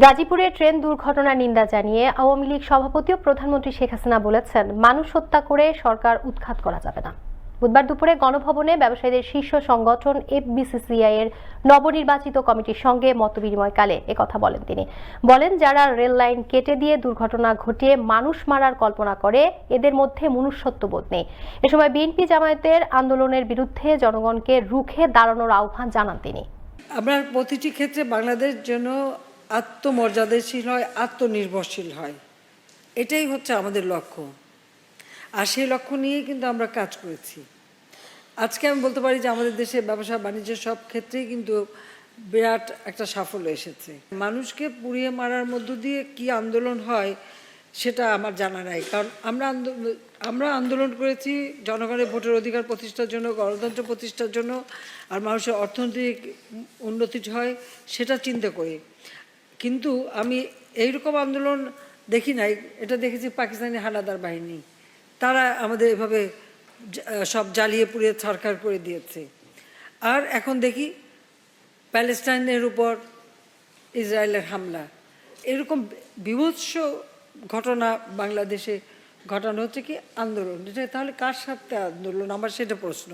গাজীপুরে ট্রেন দুর্ঘটনার নিন্দা জানিয়ে আওয়ামী লীগ সভাপতি ও প্রধানমন্ত্রী শেখ হাসিনা বলেছেন, মানুষ হত্যা করে সরকার উৎখাত করা যাবে না। বুধবার দুপুরে গণভবনে ব্যবসায়ীদের শীর্ষ সংগঠন এফবিসিসিআই এর নবনির্বাচিত কমিটির সঙ্গে মতবিনিময়কালে একথা বলেন তিনি। বলেন, যারা রেল লাইন কেটে দিয়ে দুর্ঘটনা ঘটিয়ে মানুষ মারার কল্পনা করে, এদের মধ্যে মনুষ্যত্ববোধ নেই। এ সময় বিএনপি জামায়াতের আন্দোলনের বিরুদ্ধে জনগণকে রুখে দাঁড়ানোর আহ্বান জানান তিনি। আমরা প্রতিটি ক্ষেত্রে বাংলাদেশ যেন আত্মমর্যাদাশীল হয়, আত্মনির্ভরশীল হয়। এটাই হচ্ছে আমাদের লক্ষ্য। আর সেই লক্ষ্য নিয়েই কিন্তু আমরা কাজ করেছি। আজকে আমি বলতে পারি যে আমাদের দেশে ব্যবসা বাণিজ্যের সব ক্ষেত্রেই কিন্তু বিরাট একটা সাফল্য এসেছে। মানুষকে পুড়িয়ে মারার মধ্য দিয়ে কি আন্দোলন হয়, সেটা আমার জানা নাই। কারণ আমরা আমরা আন্দোলন করেছি জনগণের ভোটের অধিকার প্রতিষ্ঠার জন্য, গণতন্ত্র প্রতিষ্ঠার জন্য, আর মানুষের অর্থনৈতিক উন্নতি হয়, সেটা চিন্তা করি। কিন্তু আমি এইরকম আন্দোলন দেখি নাই। এটা দেখেছি পাকিস্তানি হানাদার বাহিনী। তারা আমাদের এভাবে সব জ্বালিয়ে পুড়িয়ে সরকার করে দিয়েছে। আর এখন দেখি প্যালেস্টাইনের উপর ইসরায়েলের হামলা। এরকম বিভৎস ঘটনা বাংলাদেশে ঘটানো হচ্ছে কি? আন্দোলন। তাহলে কার সাথে আন্দোলন? আমার সেটা প্রশ্ন।